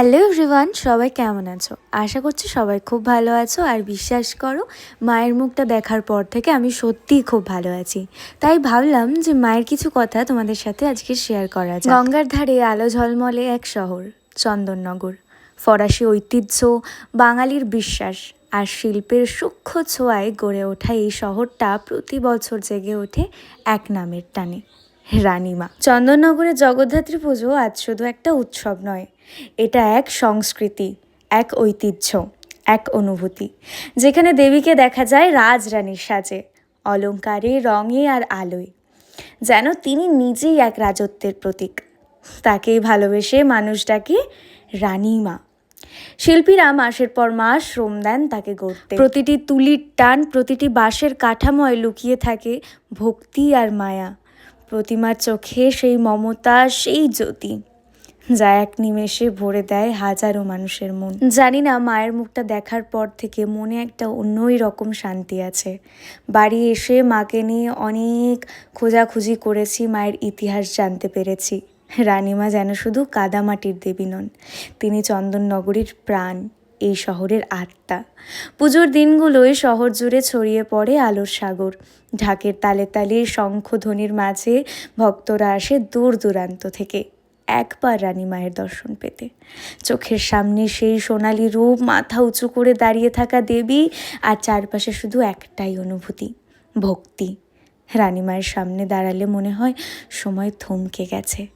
Hello everyone সবাই কেমন আছো? আশা করছি সবাই খুব ভালো আছো আর বিশ্বাস করো, মায়ের মুখটা দেখার পর থেকে আমি সত্যিই খুব ভালো আছি। তাই ভাবলাম যে মায়ের কিছু কথা তোমাদের সাথে আজকে শেয়ার করা যায় গঙ্গার ধারে আলো ঝলমলে এক শহর, চন্দননগর। ফরাসি ঐতিহ্য, বাঙালির বিশ্বাস আর শিল্পের সূক্ষ্ম ছোঁয়ায় গড়ে ওঠা এই শহরটা প্রতি বছর জেগে ওঠে এক নামের টানে, রানীমা। চন্দননগরের জগদ্ধাত্রী পুজো আজ শুধু একটা উৎসব নয় এটা এক সংস্কৃতি, এক ঐতিহ্য, এক অনুভূতি। যেখানে দেবীকে দেখা যায় রাজরানীর সাজে অলংকারে রঙে আর আলোয়। যেন তিনি নিজেই এক রাজত্বের প্রতীক। তাকেই ভালোবেসে মানুষটাকে রানীমা। শিল্পীরা মাসের পর মাস শ্রম দেন তাকে গড়তে। প্রতিটি তুলির টান, প্রতিটি বাঁশের কাঠামোয় লুকিয়ে থাকে ভক্তি আর মায়া। প্রতিমার চোখে সেই মমতা, সেই জ্যোতি। যা এক নিমেষে ভরে দেয় হাজারো মানুষের মন। জানি না, মায়ের মুখটা দেখার পর থেকে মনে একটা অন্যই রকম শান্তি আছে। বাড়ি এসে মাকে নিয়ে অনেক খোঁজাখুঁজি করেছি, মায়ের ইতিহাস জানতে পেরেছি। রানীমা যেন শুধু কাদামাটির দেবী নন, তিনি চন্দননগরীর প্রাণ, এই শহরের আত্মা। পুজোর দিনগুলোয় শহর জুড়ে ছড়িয়ে পড়ে আলোর সাগর। ঢাকের তালে তালে শঙ্খধ্বনির মাঝে ভক্তরা আসে দূর দূরান্ত থেকে। একবার রানী মায়ের দর্শন পেতে। চোখের সামনে সেই সোনালি রূপ, মাথা উঁচু করে দাঁড়িয়ে থাকা দেবী আর চারপাশে শুধু একটাই অনুভূতি, ভক্তি। রানী মায়ের সামনে দাঁড়ালে মনে হয় সময় থমকে গেছে।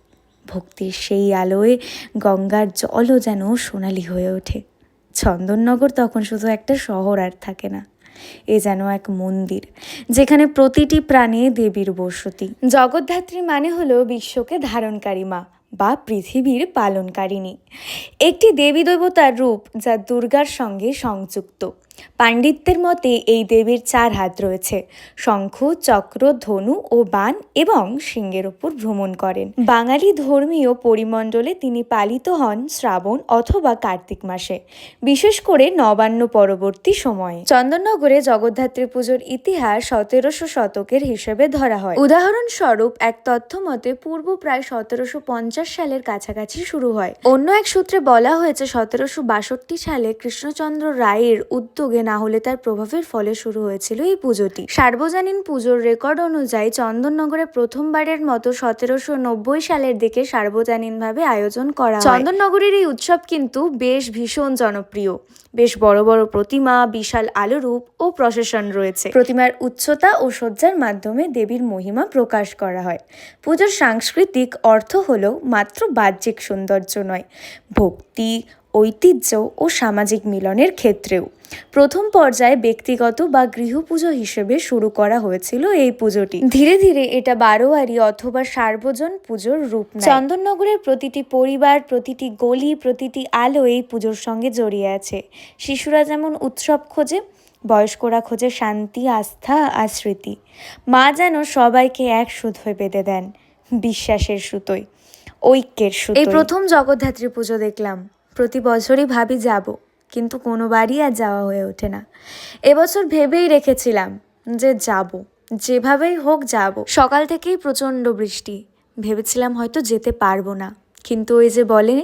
ভক্তির সেই আলোয় গঙ্গার জলও যেন সোনালি হয়ে ওঠে। চন্দননগর তখন শুধু একটা শহর আর থাকে না। এ যেন এক মন্দির, যেখানে প্রতিটি প্রাণে দেবীর বসতি। জগদ্ধাত্রী মানে হলো বিশ্বকে ধারণকারী মা বা পৃথিবীর পালনকারিণী। একটি দেবী দেবতার রূপ যা দুর্গার সঙ্গে সংযুক্ত। পাণ্ডিত্যের মতে এই দেবীর চার হাত রয়েছে। শঙ্খ, চক্র, ধনু ও বান এবং সিংহের ওপর ভ্রমণ করেন। বাঙালি ধর্মীয় পরিমণ্ডলে তিনি পালিত হন শ্রাবণ অথবা কার্তিক মাসে, বিশেষ করে নবান্ন পরবর্তী সময়ে। চন্দননগরে জগদ্ধাত্রী পুজোর ইতিহাস সতেরোশো শতকের হিসেবে ধরা হয়। উদাহরণস্বরূপ এক তথ্য মতে পূর্ব প্রায় সতেরোশো পঞ্চাশ সালের কাছাকাছি শুরু হয়। অন্য এক সূত্রে বলা হয়েছে, সতেরোশো বাষট্টি সালে কৃষ্ণচন্দ্র রায়ের উদ্যোগে না হলে তার প্রভাবের ফলে শুরু হয়েছিল এই পুজোটি। সার্বজনীন পুজোর রেকর্ড অনুযায়ী চন্দননগরে প্রথমবারের মতো সতেরোশো নব্বই সালের দিকে সার্বজনীনভাবে আয়োজন করা চন্দননগরের এই উৎসব কিন্তু বেশ ভীষণ জনপ্রিয়। বেশ বড় বড় প্রতিমা, বিশাল আলোরূপ ও প্রশাসন রয়েছে। প্রতিমার উচ্চতা ও সজ্জার মাধ্যমে দেবীর মহিমা প্রকাশ করা হয়। পুজোর সাংস্কৃতিক অর্থ হলো মাত্র বাহ্যিক সৌন্দর্য নয়, ভক্তি, ঐতিহ্য ও সামাজিক মিলনের ক্ষেত্রেও। প্রথম পর্যায়ে ব্যক্তিগত বা গৃহপুজো হিসেবে শুরু করা হয়েছিল এই পুজোটি। ধীরে ধীরে এটা বারোয়ারি অথবা সার্বজন পুজোর রূপ চন্দননগরের প্রতিটি পরিবার, প্রতিটি গলি, প্রতিটি আলো এই পুজোর সঙ্গে জড়িয়ে আছে। শিশুরা যেমন উৎসব খোঁজে, বয়স্করা খোঁজে শান্তি, আস্থা আর স্মৃতি মা যেন সবাইকে এক সুত হয়ে বেঁধে দেন, বিশ্বাসের সুতোয়। ঐক্যের সূত্র। এই প্রথম জগদ্ধাত্রী পুজো দেখলাম। প্রতি বছরই ভাবি যাব, কিন্তু কোনোবারই আর যাওয়া হয়ে ওঠে না। এবছর ভেবেই রেখেছিলাম যে যাব, যেভাবেই হোক যাব। সকাল থেকেই প্রচণ্ড বৃষ্টি। ভেবেছিলাম হয়তো যেতে পারব না, কিন্তু ওই যে বলে,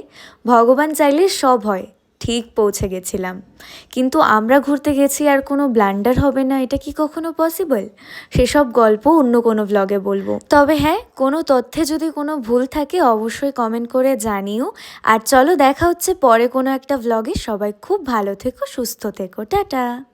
ভগবান চাইলে সব হয়। ঠিক পৌঁছে গেছিলাম। কিন্তু আমরা ঘুরতে গেছি আর কোনো ব্লান্ডার হবে না, এটা কি কখনো পসিবল? সেসব গল্প অন্য কোনো ব্লগে বলব। তবে হ্যাঁ কোনো তথ্যে যদি কোনো ভুল থাকে অবশ্যই কমেন্ট করে জানিও। আর চলো দেখা হচ্ছে পরে কোনো একটা ব্লগে সবাই খুব ভালো থেকো, সুস্থ থেকো। টাটা!